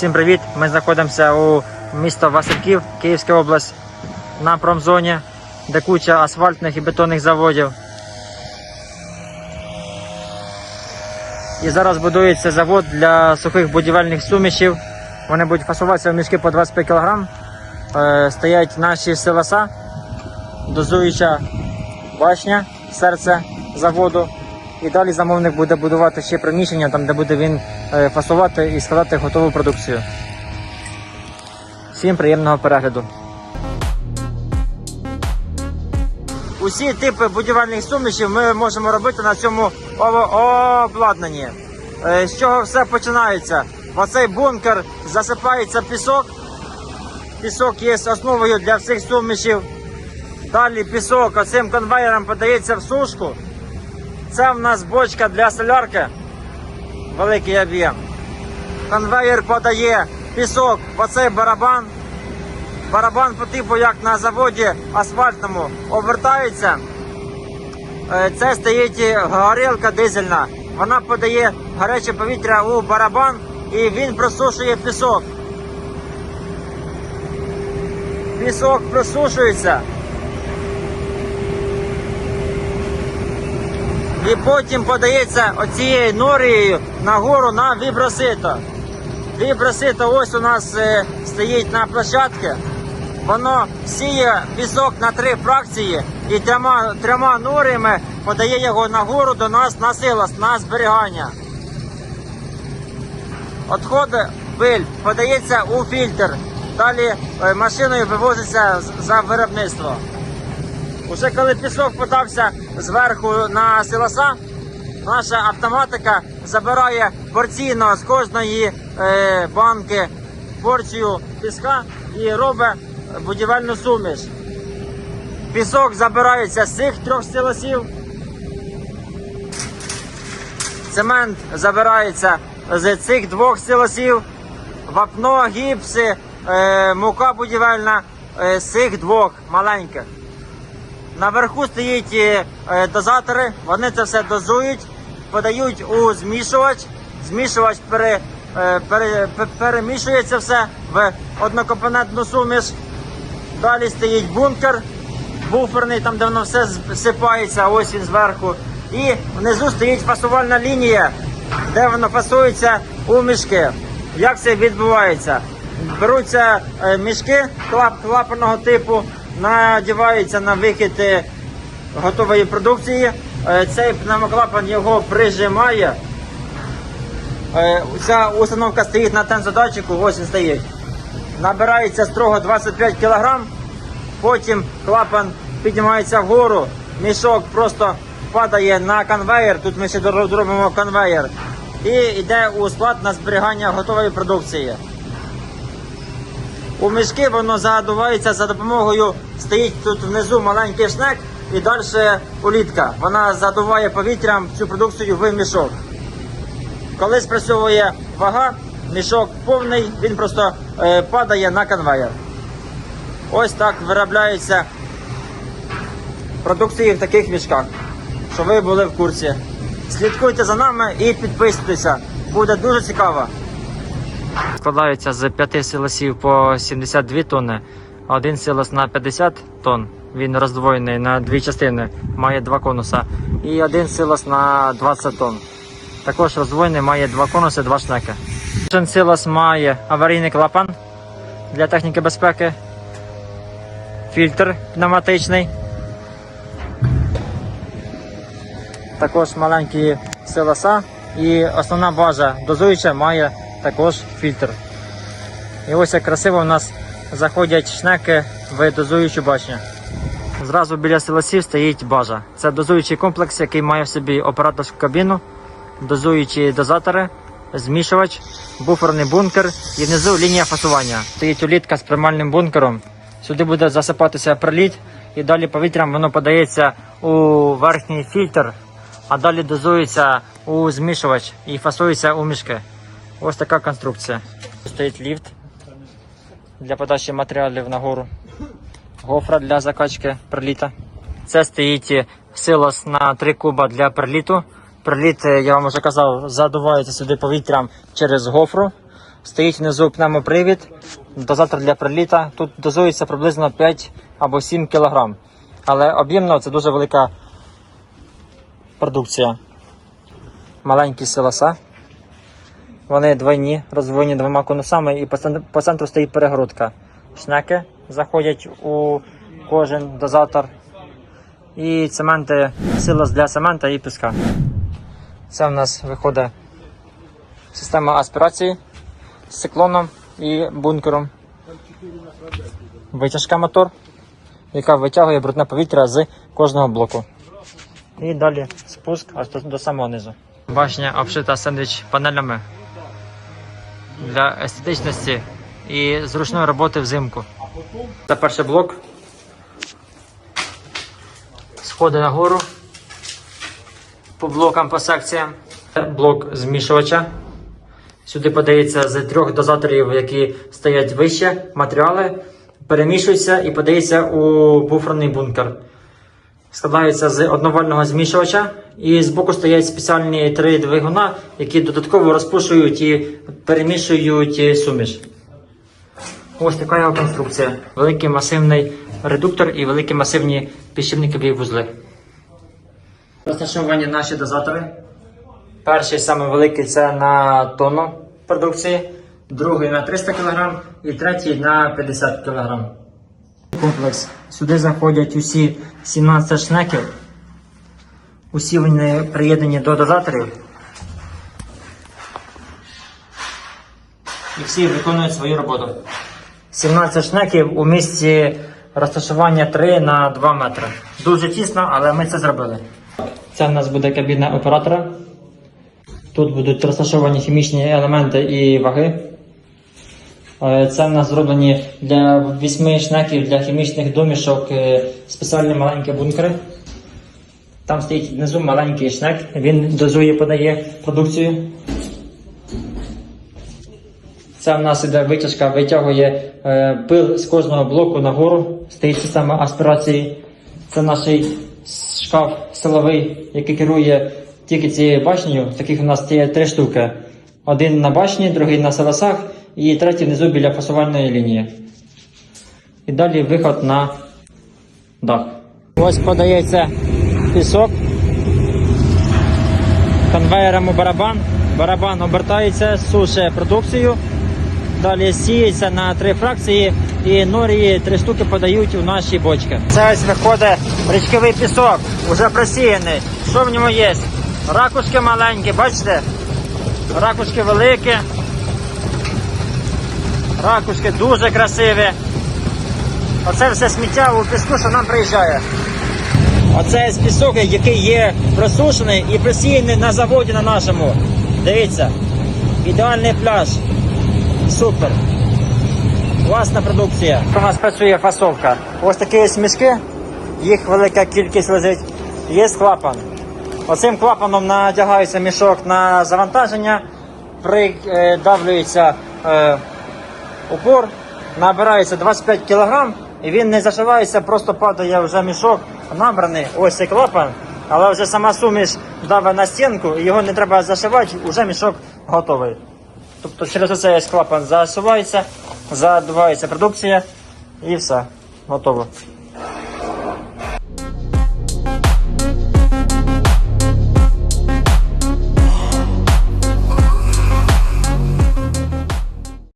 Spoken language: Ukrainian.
Всім привіт! Ми знаходимося у місто Васильків, Київська область, на промзоні, де куча асфальтних і бетонних заводів. І зараз будується завод для сухих будівельних сумішів. Вони будуть фасуватися в мішки по 25 кг. Е, стоять наші силоса, дозуюча башня, серце заводу. І далі замовник буде будувати ще приміщення, там де буде він фасувати і складати готову продукцію. Всім приємного перегляду. Усі типи будівельних сумішів ми можемо робити на цьому обладнанні. Е, З чого все починається? Оцей бункер засипається пісок. Пісок є основою для всіх сумішів. Далі пісок оцим конвейером подається в сушку. Це в нас бочка для солярки. Великий об'єм. Конвейер подає пісок в оцей барабан. Барабан по типу, як на заводі асфальтному, обертається. Е, Це стоїть горілка дизельна. Вона подає гаряче повітря у барабан і він просушує пісок. Пісок просушується. І потім подається оцією норією нагору на вібросито. Вібросито ось у нас е, стоїть на площадці. Воно сіє пісок на три фракції і трьома, трьома норями подає його нагору до нас на силос, на зберігання. Отходи пиль подається у фільтр. Далі е, машиною вивозиться за виробництво. Уже коли пісок подався зверху на силоса, наша автоматика забирає порційно з кожної е, банки порцію піска і робить будівельну суміш. Пісок забирається з цих трьох силосів. Цемент забирається з цих двох силосів. Вапно, гіпси, е, мука будівельна е, з цих двох маленьких. Наверху стоять е, е, дозатори, вони це все дозують, подають у змішувач. Змішувач пере, е, пере, пе- перемішує це все в однокомпонентну суміш. Далі стоїть бункер буферний, там де воно все зсипається, ось він зверху. І внизу стоїть фасувальна лінія, де воно фасується у мішки. Як це відбувається? Беруться мішки клап, клапаного типу, надіваються на вихід е, готової продукції. Е, Цей пневмоклапан його прижимає. Е, Ця установка стоїть на тензодатчику, ось він стоїть. Набирається строго 25 кг, потім клапан піднімається вгору, мішок просто падає на конвейер, тут ми ще дор- зробимо конвейер, і йде у склад на зберігання готової продукції. У мішки воно задувається за допомогою, стоїть тут внизу маленький шнек і далі улітка. Вона задуває повітрям цю продукцію в мішок. Коли спрацьовує вага, мішок повний, він просто е, падає на конвейер. Ось так виробляється продукції в таких мішках, щоб ви були в курсі. Слідкуйте за нами і підписуйтеся. Буде дуже цікаво. Складається з п'яти силосів по 72 тонни, один силос на 50 тонн. Він роздвоєний на дві частини, має два конуса. І один силос на 20 тонн. Також роздвоєний має два конуси, два шнеки. Кожен силос має аварійний клапан для техніки безпеки, фільтр пневматичний. Також маленькі силоса і основна база дозуюча має також фільтр. І ось як красиво у нас заходять шнеки в дозуючу башню. Зразу біля силосів стоїть бажа. Це дозуючий комплекс, який має в собі операторську кабіну, дозуючі дозатори, змішувач, буферний бункер і внизу лінія фасування. Стоїть улітка з приймальним бункером. Сюди буде засипатися приліт, і далі повітрям воно подається у верхній фільтр, а далі дозується у змішувач і фасується у мішки. Ось така конструкція. Стоїть ліфт для подачі матеріалів нагору гофра для закачки приліта. Це стоїть силос на 3 куба для приліту. Приліт, е, я вам вже казав, задувається сюди повітрям через гофру. Стоїть внизу пневмопривід, дозатор для приліта. Тут дозується приблизно 5 або 7 кг. Але об'ємно це дуже велика продукція. Маленькі силоса. Вони двойні, роздвоєні двома конусами, і по центру, стоїть перегородка. Шнеки заходять у кожен дозатор. І цементи, силос для цемента і піска. Це в нас виходить система аспірації з циклоном і бункером. Витяжка мотор, яка витягує брудне повітря з кожного блоку. І далі спуск аж до самого низу. Башня обшита сендвіч панелями для естетичності і зручної роботи взимку. Це перший блок. Сходи нагору по блокам по секціям. Блок змішувача. Сюди подається з трьох дозаторів, які стоять вище, матеріали, перемішуються і подається у буферний бункер. Складаються з одновольного змішувача, і збоку стоять спеціальні три двигуна, які додатково розпушують і перемішують суміш. Ось така його конструкція. Великий масивний редуктор і великі масивні підшипникові вузли. Розташовані наші дозатори. Перший саме великий це на тонну продукції, другий на 300 кг і третій на 50 кг. Комплекс. Сюди заходять усі 17 шнеків. Усі вони приєднані до дозаторів. І всі виконують свою роботу. 17 шнеків у місці розташування 3 на 2 метри. Дуже тісно, але ми це зробили. Це в нас буде кабіна оператора. Тут будуть розташовані хімічні елементи і ваги. Е, Це в нас зроблені для вісьми шнеків для хімічних домішок е, спеціальні маленькі бункери. Там стоїть внизу маленький шнек, він дозує, подає продукцію. Це в нас іде витяжка, витягує е, пил з кожного блоку нагору, стоїть система аспірації. Це наш шкаф силовий, який керує тільки цією башнею. Таких у нас є три штуки. Один на башні, другий на силосах і третій внизу біля фасувальної лінії. І далі виход на дах. Ось подається пісок. Конвеєром у барабан. Барабан обертається, сушить продукцію. Далі сіється на три фракції і норії три штуки подають у наші бочки. Це ось виходить річковий пісок, вже просіяний. Що в ньому є? Ракушки маленькі, бачите? Ракушки великі. Ракушки дуже красиві. Оце все сміття у піску, що нам приїжджає. Оце з пісок, який є просушений і просіяний на заводі на нашому. Дивіться, ідеальний пляж. Супер. Класна продукція. У нас працює фасовка. Ось такі ось мішки, їх велика кількість лежить. Є клапан. Оцим клапаном надягається мішок на завантаження, придавлюється е, упор, набирається 25 кг і він не зашивається, просто падає вже мішок набраний. Ось цей клапан, але вже сама суміш давить на стінку, і його не треба зашивати, вже мішок готовий. Тобто через цей клапан засувається, задувається продукція і все, готово.